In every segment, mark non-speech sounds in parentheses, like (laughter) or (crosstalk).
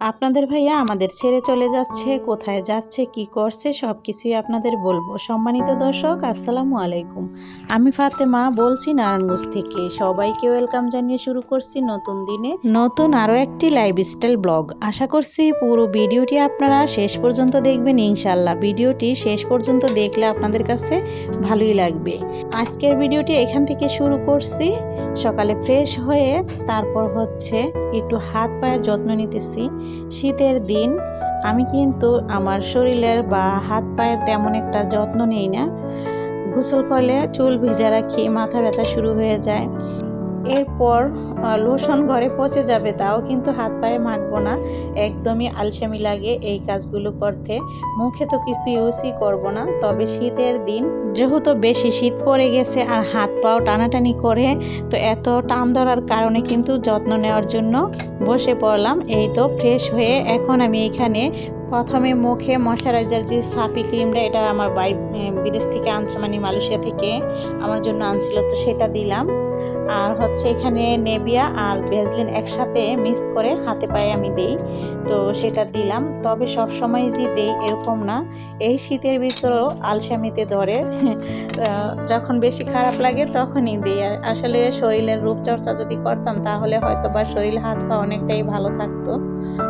আপনাদের ভাইয়া আমাদের ছেড়ে চলে যাচ্ছে, কোথায় যাচ্ছে, কি করছে সব কিছুই আপনাদের বলব। সম্মানিত দর্শক, আসসালামু আলাইকুম। আমি ফাতেমা, বলছি নারায়ণগঞ্জ থেকে। সবাইকে ওয়েলকাম জানিয়ে শুরু করছি নতুন দিনে নতুন আরও একটি লাইফস্টাইল ব্লগ। আশা করছি পুরো ভিডিওটি আপনারা শেষ পর্যন্ত দেখবেন ইনশাল্লাহ ভিডিওটি শেষ পর্যন্ত দেখলে আপনাদের কাছে ভালোই লাগবে। আজকের ভিডিওটি এখান থেকে শুরু করছি। সকালে ফ্রেশ হয়ে তারপর হচ্ছে একটু হাত পায়ের যত্ন নিতেছি। শীতের দিন, আমি কিন্তু আমার শরীরের বা হাত পায়ের তেমন একটা যত্ন নেই না। গোসল করলে চুল ভিজা রাখি, মাথা ব্যথা শুরু হয়ে যায়। এরপর লোশন ঘরে পচে যাবে, তাও কিন্তু হাত পায়ে মাখবো না। একদমই আলসামি লাগে এই কাজগুলো করতে। মুখে তো কিছু ইউজই করব না। তবে শীতের দিন, যেহেতু বেশি শীত পড়ে গেছে আর হাত পাও টানাটানি করে, তো এত টান ধরার কারণে কিন্তু যত্ন নেওয়ার জন্য বসে পড়লাম। এই তো ফ্রেশ হয়ে এখন আমি এখানে প্রথমে মুখে ময়শ্চারাইজার যে সাপি ক্রিমটা, এটা আমার বাই বিদেশ থেকে আনছে মানে মালয়েশিয়া থেকে আমার জন্য আনছিল, তো সেটা দিলাম। আর হচ্ছে এখানে নেবিয়া আর ভেজলিন একসাথে মিক্স করে হাতে পায়ে আমি দেই, তো সেটা দিলাম। তবে সব সময় যে দেই এরকম না, এই শীতের ভিতরেও আলসামিতে ধরে (laughs) যখন বেশি খারাপ লাগে তখনই দিই। আর আসলে শরীরের রূপচর্চা যদি করতাম, তাহলে হয়তো বা শরীর, হাত পা অনেকটাই ভালো থাকতো।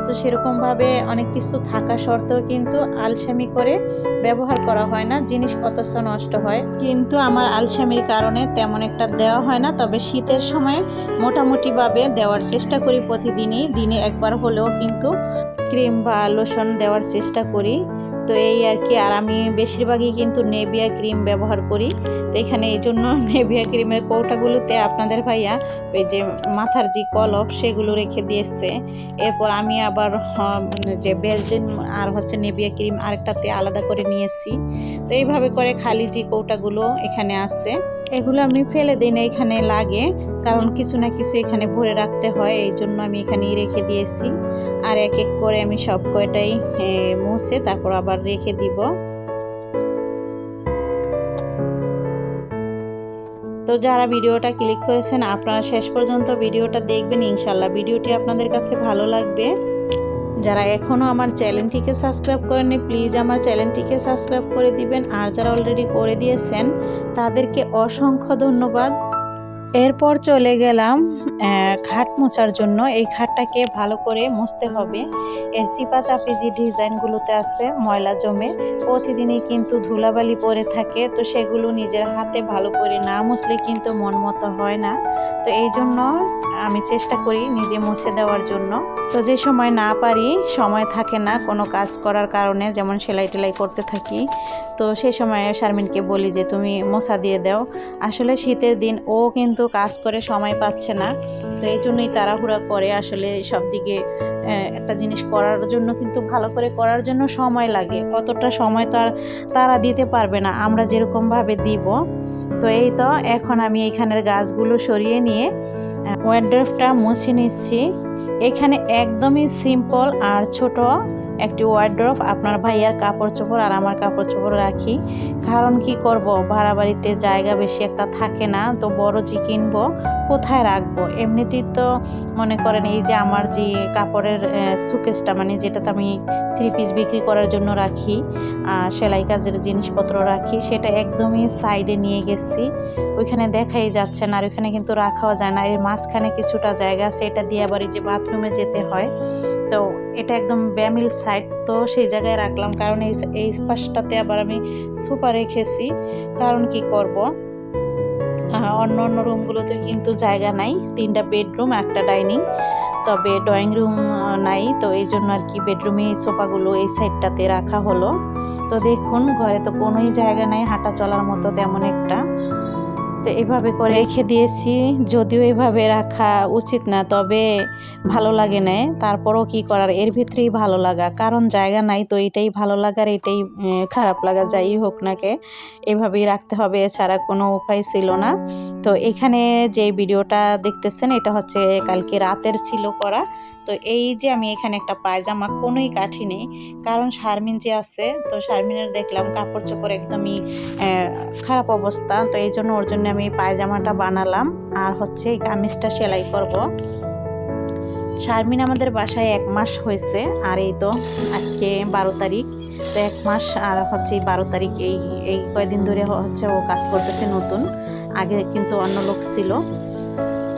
তো সেরকমভাবে অনেক কিছু থাকা সত্ত্বেও কিন্তু আলসামি করে ব্যবহার করা হয় না, জিনিস অথচ নষ্ট হয়। কিন্তু আমার আলসামির কারণে তেমন একটা দেওয়া হয় না, তবে শীতের সময় মোটামুটিভাবে দেওয়ার চেষ্টা করি প্রতিদিনই, দিনে একবার হলেও কিন্তু ক্রিম বা লোশন দেওয়ার চেষ্টা করি। তো এই আর কি, আর আমি বেশিরভাগই কিন্তু নেভিয়া ক্রিম ব্যবহার করি। তো এখানে এই জন্য (laughs) নেভিয়া ক্রিমের কৌটাগুলোতে আপনাদের ভাইয়া ওই যে মাথার যে কলপ, সেগুলো রেখে দিয়েছে। এরপর আমি আবার যে ভেজলিন আর হচ্ছে নেভিয়া ক্রিম আরেকটাতে আলাদা করে নিয়েছি। তো এইভাবে করে খালি যে কৌটাগুলো এখানে আছে। এগুলো আমি ফেলে দিই না এখানে লাগে, কারণ কিছু না কিছু এখানে ভরে রাখতে হয়, এই জন্য আমি এখানেই রেখে দিয়েছি। আর এক এক করে আমি সব কয়টাই মুছে, তারপর আবার রেখে দিব। তো যারা ভিডিওটা ক্লিক করেছেন, আপনারা শেষ পর্যন্ত ভিডিওটা দেখবেন। ইনশাল্লাহ ভিডিওটি আপনাদের কাছে ভালো লাগবে। যারা এখনও আমার চ্যানেলটিকে সাবস্ক্রাইব করেননি, প্লিজ আমার চ্যানেলটিকে সাবস্ক্রাইব করে দিবেন। আর যারা অলরেডি করে দিয়েছেন, তাদেরকে অসংখ্য ধন্যবাদ। এরপর চলে গেলাম খাট মোছার জন্য। এই খাটটাকে ভালো করে মুছতে হবে। এর চিপা চাপি যে ডিজাইনগুলোতে আছে, ময়লা জমে, প্রতিদিনই কিন্তু ধুলাবালি পরে থাকে। তো সেগুলো নিজের হাতে ভালো করে না মুছলে কিন্তু মন মতো হয় না। তো এই জন্য আমি চেষ্টা করি নিজে মুছে দেওয়ার জন্য। তো যে সময় না পারি, সময় থাকে না কোনো কাজ করার কারণে, যেমন সেলাই টেলাই করতে থাকি। তো সেই সময় শারমিনকে বলি যে, তুমি মোছা দিয়ে দাও। আসলে শীতের দিন ও কিন্তু কাজ করে সময় পাচ্ছে না। তো এই জন্যই তাড়াহুড়া করে আসলে সব দিকে একটা জিনিস করার জন্য কিন্তু ভালো করে করার জন্য সময় লাগে। অতটা সময় তো আর তারা দিতে পারবে না। আমরা যেরকমভাবে দিব। তো এই তো, এখন আমি এখানের গাছগুলো সরিয়ে নিয়ে ওয়ার্ড্রফটা মুছে নিচ্ছি। এখানে একদমই সিম্পল আর ছোট একটি ওয়ার্ড্রফ আপনার ভাইয়ার কাপড় চোপড় আর আমার কাপড় চোপড় রাখি। কারণ কি করব? ভাড়া বাড়িতে জায়গা বেশি একটা থাকে না, তো বড় যে কিনবো কোথায় রাখব? এমনিতেই তো মনে করেন এই যে আমার যে কাপড়ের সুকেসটা মানে যেটাতে আমি থ্রি পিস বিক্রি করার জন্য রাখি, আর সেলাই কাজের জিনিসপত্র রাখি, সেটা একদমই সাইডে নিয়ে গেছি। ওইখানে দেখাই যাচ্ছে না, আর ওইখানে কিন্তু রাখাও যায় না। এর মাঝখানে কিছুটা জায়গা আছে, এটা দিয়ে আবার এই যে বাথরুমে যেতে হয়। তো এটা একদম ব্যামিল সাইড তো সেই জায়গায় রাখলাম। কারণ এই এই পাশটাতে আবার আমি সোফা রেখেছি। কারণ কি করব? অন্য অন্য রুমগুলোতে কিন্তু জায়গা নাই। তিনটা বেডরুম, একটা ডাইনিং, তবে ড্রয়িং রুম নাই। তো এই জন্য আর কি বেডরুমে সোফাগুলো এই সাইডটাতে রাখা হলো। তো দেখুন, ঘরে তো কোনোই জায়গা নাই, হাঁটা চলার মতো তেমন একটা। তো এভাবে করে রেখে দিয়েছি। যদিও এভাবে রাখা উচিত না, তবে ভালো লাগে না। তারপরও কি করার? এর ভিতরেই ভালো লাগা। কারণ জায়গা নাই তো এটাই ভালো লাগার, এটাই খারাপ লাগা, যাই হোক নাকে এভাবেই রাখতে হবে, এছাড়া কোনো উপায় ছিল না। তো এখানে যে ভিডিওটা দেখতেছেন, এটা হচ্ছে কালকে রাতের ছিল করা। তো এই যে আমি এখানে একটা পায়জামা কোনোই কাঠি নেই, কারণ শারমিন যে আছে, তো শারমিনের দেখলাম কাপড় চোপড় একদমই খারাপ অবস্থা। তো এই জন্য ওর জন্য আমি পায়জামাটা বানালাম। আর হচ্ছে এই কামিজটা সেলাই করব। শারমিন আমাদের বাসায় এক মাস হয়েছে, আর এই তো আজকে বারো তারিখ। তো এক মাস, আর হচ্ছে বারো তারিখ এই এই কয়দিন ধরে হচ্ছে ও কাজ করতেছে নতুন। আগে কিন্তু অন্য লোক ছিল।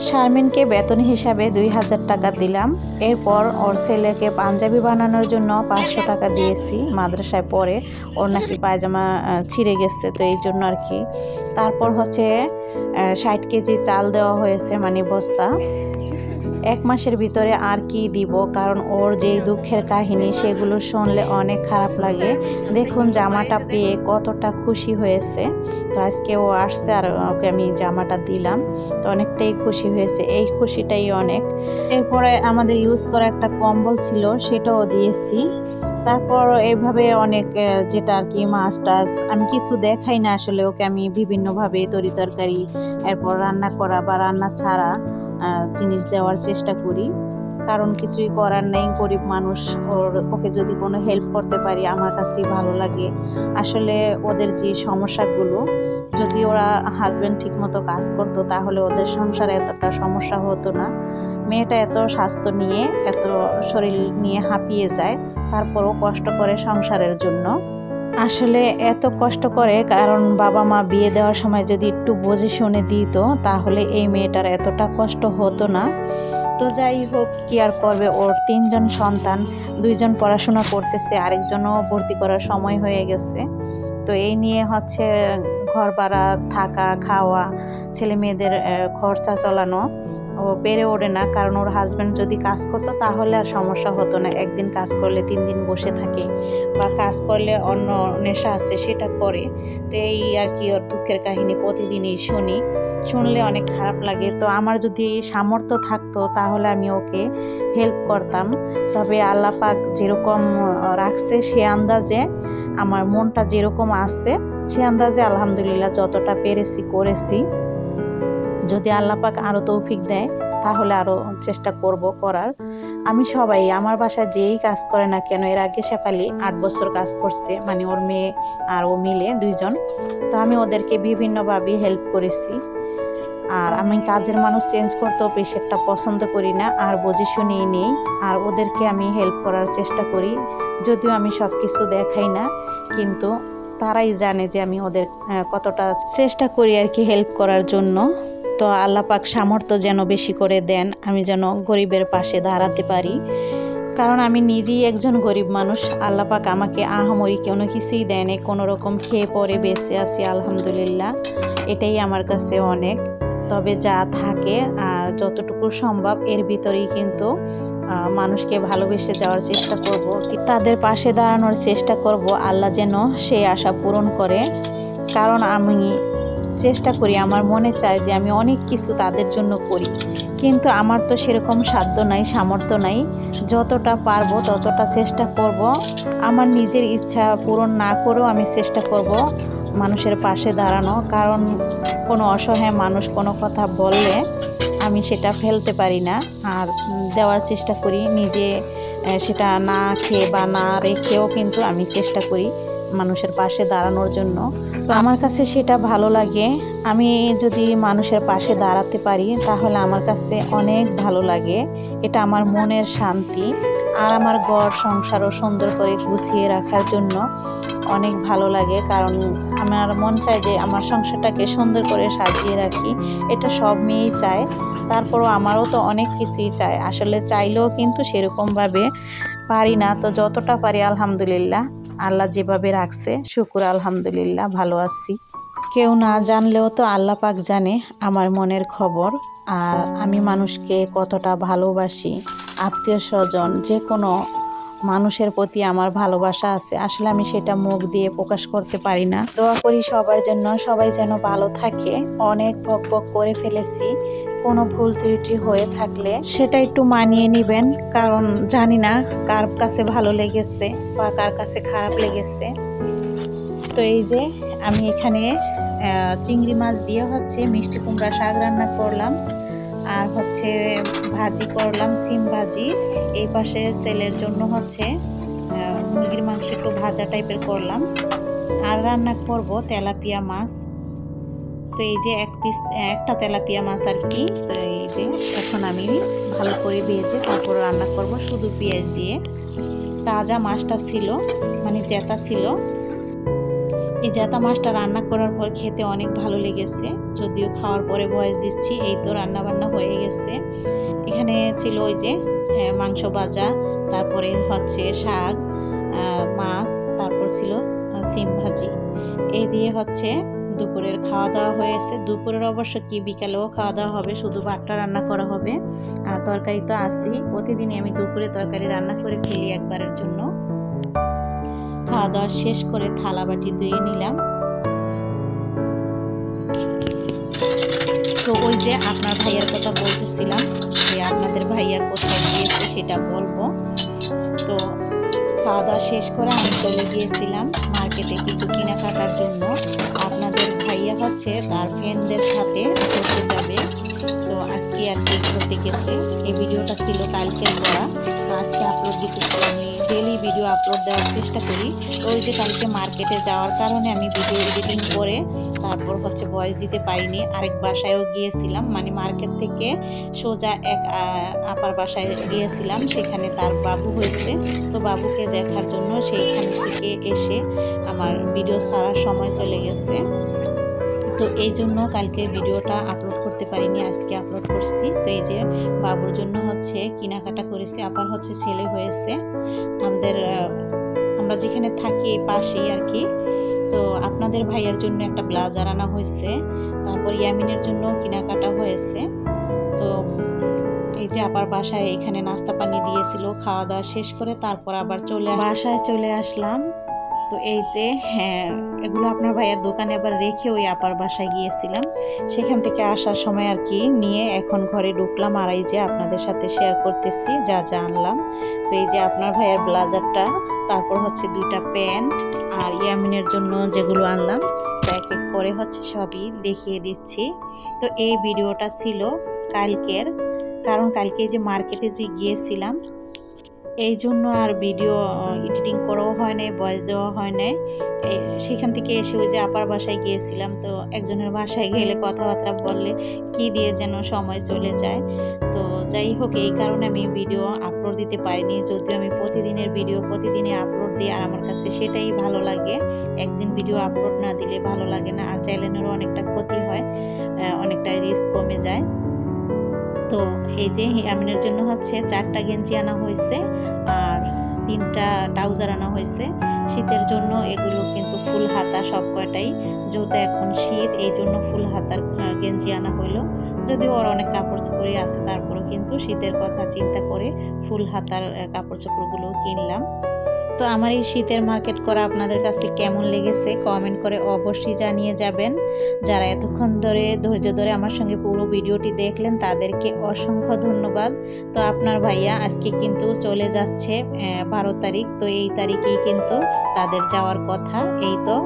শারমিনকে বেতন হিসাবে দুই হাজার টাকা দিলাম। এরপর ওর ছেলেকে পাঞ্জাবি বানানোর জন্য পাঁচশো টাকা দিয়েছি। মাদ্রাসায় পরে ওর নাকি পায়জামা ছিঁড়ে গেছে, তো এই জন্য আর কি। তারপর হচ্ছে ষাট কেজি চাল দেওয়া হয়েছে মানে বস্তা এক মাসের ভিতরে আর কি দিব? কারণ ওর যে দুঃখের কাহিনী, সেগুলো শুনলে অনেক খারাপ লাগে। দেখুন, জামাটা পেয়ে কতটা খুশি হয়েছে। তো আজকে ও আসছে আর ওকে আমি জামাটা দিলাম। তো অনেকটাই খুশি হয়েছে। এই খুশিটাই অনেক। এরপরে আমাদের ইউজ করা একটা কম্বল ছিল, সেটাও দিয়েছি। তারপর এইভাবে অনেক যেটা আর কি মাছ টাছ আমি কিছু দেখাই না আসলে ওকে আমি বিভিন্নভাবে তরি তরকারি এরপর রান্না করা বা রান্না ছাড়া। জিনিস দেওয়ার চেষ্টা করি। কারণ কিছুই করার নেই, গরিব মানুষ, ওর, ওকে যদি কোনো হেল্প করতে পারি, আমার কাছেই ভালো লাগে। আসলে ওদের যে সমস্যাগুলো, যদি ওরা হাজব্যান্ড ঠিকমতো কাজ করতো, তাহলে ওদের সংসারে এতটা সমস্যা হতো না। মেয়েটা এত স্বাস্থ্য নিয়ে, এত শরীর নিয়ে হাঁপিয়ে যায়, তারপরও কষ্ট করে সংসারের জন্য। আসলে এত কষ্ট করে, কারণ বাবা মা বিয়ে দেওয়ার সময় যদি একটু বুঝে শুনে দিত, তাহলে এই মেয়েটার এতটা কষ্ট হতো না। তো যাই হোক, কি আর করবে? ওর তিনজন সন্তান, দুইজন পড়াশোনা করতেছে, আরেকজনও ভর্তি করার সময় হয়ে গেছে। তো এই নিয়ে হচ্ছে ঘর ভাড়া থাকা, খাওয়া ছেলে মেয়েদের খরচা চালানো। ও পেরে ওঠে না, কারণ ওর হাজব্যান্ড যদি কাজ করতো তাহলে আর সমস্যা হতো না। একদিন কাজ করলে তিন দিন বসে থাকে বা কাজ করলে অন্য নেশা আছে সেটা করে। তো এই আর কি ওর দুঃখের কাহিনী প্রতিদিনই শুনি। শুনলে অনেক খারাপ লাগে। তো আমার যদি সামর্থ্য থাকতো তাহলে আমি ওকে হেল্প করতাম। তবে আল্লাহ পাক যেরকম রাখছে সে আন্দাজে আমার মনটা যেরকম আছে, সে আন্দাজে আলহামদুলিল্লাহ যতটা পেরেছি করেছি। যদি আল্লাহ পাক আরও তৌফিক দেয়, তাহলে আরও চেষ্টা করব করার। আমি সবাই, আমার বাসায় যেই কাজ করে না কেন, এর আগে শেফালি আট বছর কাজ করছে মানে ওর মেয়ে আর ও মিলে দুইজন। তো আমি ওদেরকে বিভিন্নভাবে হেল্প করেছি। আর আমি কাজের মানুষ চেঞ্জ করতেও বেশি একটা পছন্দ করি না, আর বুঝে শুনেই নেই। আর ওদেরকে আমি হেল্প করার চেষ্টা করি। যদিও আমি সব কিছু দেখাই না, কিন্তু তারাই জানে যে আমি ওদের কতটা চেষ্টা করি আর কি হেল্প করার জন্য। তো আল্লাহ পাক সামর্থ্য যেন বেশি করে দেন, আমি যেন গরিবের পাশে দাঁড়াতে পারি। কারণ আমি নিজেই একজন গরিব মানুষ, আল্লাহ পাক আমাকে আহামরি কোনো কিছুই দেয়নি কোনো রকম খেয়ে পরে বেঁচে আছি, আলহামদুলিল্লাহ। এটাই আমার কাছে অনেক। তবে যা থাকে আর যতটুকু সম্ভব, এর ভিতরেই কিন্তু মানুষকে ভালোবেসে যাওয়ার চেষ্টা করব। তাদের পাশে দাঁড়ানোর চেষ্টা করব, আল্লাহ যেন সেই আশা পূরণ করে। কারণ আমি চেষ্টা করি, আমার মনে চায় যে আমি অনেক কিছু তাদের জন্য করি। কিন্তু আমার তো সেরকম সাধ্য নাই, সামর্থ্য নাই। যতটা পারব, ততটা চেষ্টা করব। আমার নিজের ইচ্ছা পূরণ না করেও আমি চেষ্টা করব মানুষের পাশে দাঁড়ানো। কারণ কোনো অসহায় মানুষ কোনো কথা বললে আমি সেটা ফেলতে পারি না। আর দেওয়ার চেষ্টা করি নিজে সেটা না খেয়ে বা না রেখেও কিন্তু আমি চেষ্টা করি মানুষের পাশে দাঁড়ানোর জন্য। আমার কাছে সেটা ভালো লাগে। আমি যদি মানুষের পাশে দাঁড়াতে পারি, তাহলে আমার কাছে অনেক ভালো লাগে। এটা আমার মনের শান্তি আর আমার ঘর সংসারও সুন্দর করে গুছিয়ে রাখার জন্য অনেক ভালো লাগে। কারণ আমার মন চায় যে আমার সংসারটাকে সুন্দর করে সাজিয়ে রাখি। এটা সব মেয়েই চায়। তারপরও আমারও তো অনেক কিছুই চায়। আসলে চাইলেও কিন্তু সেরকমভাবে পারি না। তো যতটা পারি আলহামদুলিল্লাহ। আল্লাহ যেভাবে রাখছে, শুকুর, আলহামদুলিল্লাহ, ভালো আছি। কেউ না জানলেও তো আল্লাহ পাক জানে আমার মনের খবর। আর আমি মানুষকে কতটা ভালোবাসি, আত্মীয় স্বজন, যে কোনো মানুষের প্রতি আমার ভালোবাসা আছে, আসলে আমি সেটা মুখ দিয়ে প্রকাশ করতে পারি না। দোয়া করি সবার জন্য, সবাই যেন ভালো থাকে। অনেক বক বক করে ফেলেছি। কোনো ভুল ত্রুটি হয়ে থাকলে সেটা একটু মানিয়ে নেবেন, কারণ জানি না কার কাছে ভালো লেগেছে বা কার কাছে খারাপ লেগেছে। তো এই যে আমি এখানে চিংড়ি মাছ দিয়ে হচ্ছে মিষ্টি কুমড়া শাক রান্না করলাম, আর হচ্ছে ভাজি করলাম, সিম ভাজি। এই পাশে সেলের জন্য হচ্ছে মুরগির মাংস একটু ভাজা টাইপের করলাম। আর রান্না করব তেলাপিয়া মাছ। তো এই যে এক পিস, একটা তেলাপিয়া মাছ আর কি। তো এই যে এখন আমি ভালো করে ভেজে তারপর রান্না করব শুধু পেঁয়াজ দিয়ে। তাজা মাছটা ছিল মানে জেতা ছিল। এই জেতা মাছটা রান্না করার পর খেতে অনেক ভালো লেগেছে। যদিও খাওয়ার পরে বয়স দিচ্ছি, এই তো রান্না বান্না হয়ে গেছে। এখানে ছিল ওই যে মাংস ভাজা, তারপরে হচ্ছে শাক মাছ, তারপর ছিল সিম ভাজি। এই দিয়ে হচ্ছে দুপুরের খাওয়া দাওয়া হয়েছে দুপুরের অবশ্য কি বিকালেও খাওয়া দাওয়া হবে, শুধু ভাতটা রান্না করা হবে। আর তরকারি তো আসছেই প্রতিদিনই আমি দুপুরে তরকারি রান্না করে ফেলি একবারের জন্য। খাওয়া দাওয়া শেষ করে থালা বাটি ধুয়ে নিলাম। তো ওই যে আপনার ভাইয়ার কথা বলতেছিলাম যে আপনাদের ভাইয়া কোথায় গিয়েছে সেটা বলব। তো খাওয়া দাওয়া শেষ করে আমি চলে গিয়েছিলাম। মার্কেটে কিছু কেনাকাটার জন্য আপনাদের ভাইয়া হচ্ছে তার ফ্রেন্ডদের সাথে ঘুরতে যাবে। আজকে আর কি ঘুরতে গেছে, এই ভিডিওটা ছিল কালকের করা। তো আজকে আপলোড দিতেছি, আমি ডেলি ভিডিও আপলোড দেওয়ার চেষ্টা করি। তো ওই যে কালকে মার্কেটে যাওয়ার কারণে আমি ভিডিও এডিটিং করে তারপর হচ্ছে ভয়েস দিতে পারিনি। আরেক বাসায়ও গিয়েছিলাম মানে মার্কেট থেকে সোজা এক আপার বাসায় গিয়েছিলাম, সেখানে তার বাবু হয়েছে। তো বাবুকে দেখার জন্য সেইখান থেকে এসে আমার ভিডিও ছাড়ার সময় চলে গেছে। তো এই জন্য কালকে ভিডিওটা আপলোড করতে পারিনি, আজকে আপলোড করছি। তো এই যে বাবুর জন্য হচ্ছে কেনাকাটা করেছি আবার হচ্ছে ছেলে হয়েছে। আমাদের আমরা যেখানে থাকি পাশেই আর কি। তো আপনাদের ভাইয়ের জন্য একটা ব্লাজার আনা হয়েছে, তারপর ইয়ামিনের জন্য কেনাকাটা হয়েছে। তো এই যে আবার বাসায় এখানে নাস্তা পানি দিয়েছিল, খাওয়া দাওয়া শেষ করে তারপর আবার চলে বাসায় চলে আসলাম। তো এই যে হ্যাঁ এগুলো আপনার ভাইয়ের দোকানে আবার রেখে ওই আপার বাসায় গিয়েছিলাম। সেখান থেকে আসার সময় আর কি নিয়ে এখন ঘরে ঢুকলাম আর এই যে আপনাদের সাথে শেয়ার করতেছি, যা যা আনলাম। তো এই যে আপনার ভাইয়ের ব্লাজারটা তারপর হচ্ছে দুইটা প্যান্ট আর ইয়ামিনের জন্য যেগুলো আনলাম, তো এক এক করে হচ্ছে সবই দেখিয়ে দিচ্ছি। তো এই ভিডিওটা ছিল কালকের, কারণ কালকে যে মার্কেটে যে গিয়েছিলাম এই জন্য আর ভিডিও এডিটিং করাও হয় নাই ভয়েস দেওয়া হয় নাই। সেখান থেকে এসে ওই যে আপার বাসায় গিয়েছিলাম, তো একজনের বাসায় গেলে কথাবার্তা বললে কি দিয়ে যেন সময় চলে যায়। তো যাই হোক, এই কারণে আমি ভিডিও আপলোড দিতে পারিনি। যদিও আমি প্রতিদিনের ভিডিও প্রতিদিনে আপলোড দিই, আর আমার কাছে সেটাই ভালো লাগে। একদিন ভিডিও আপলোড না দিলে ভালো লাগে না, আর চ্যানেলেরও অনেকটা ক্ষতি হয় অনেকটা রিস্ক কমে যায়। তো এই যে আমিনের জন্য হচ্ছে চারটা গেঞ্জি আনা হয়েছে আর তিনটা ট্রাউজার আনা হয়েছে। শীতের জন্য এগুলো কিন্তু ফুল হাতা সব কয়টাই। যেহেতু এখন শীত, এই জন্য ফুল হাতার গেঞ্জি আনা হইল। যদিও ওর অনেক কাপড় চোপড়ই আছে, তারপরেও কিন্তু শীতের কথা চিন্তা করে ফুল হাতার কাপড় চোপড়গুলো কিনলাম। তো আমার এই শীতের মার্কেট করা আপনাদের কাছে কেমন লেগেছে কমেন্ট করে অবশ্যই জানিয়ে যাবেন। যারা এতক্ষণ ধরে, ধৈর্য ধরে আমার সঙ্গে পুরো ভিডিওটি দেখলেন, তাদেরকে অসংখ্য ধন্যবাদ। তো আপনার ভাইয়া আজকে কিন্তু চলে যাচ্ছে বারো তারিখ, তো এই তারিখেই কিন্তু তাদের যাওয়ার কথা। এই তো,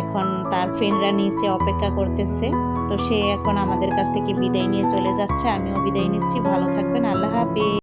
এখন তার ফ্রেন্ডরা নিচে অপেক্ষা করতেছে, তো সে এখন আমাদের কাছ থেকে বিদায় নিয়ে চলে যাচ্ছে। আমিও বিদায় নিচ্ছি। ভালো থাকবেন। আল্লাহ হাফিজ।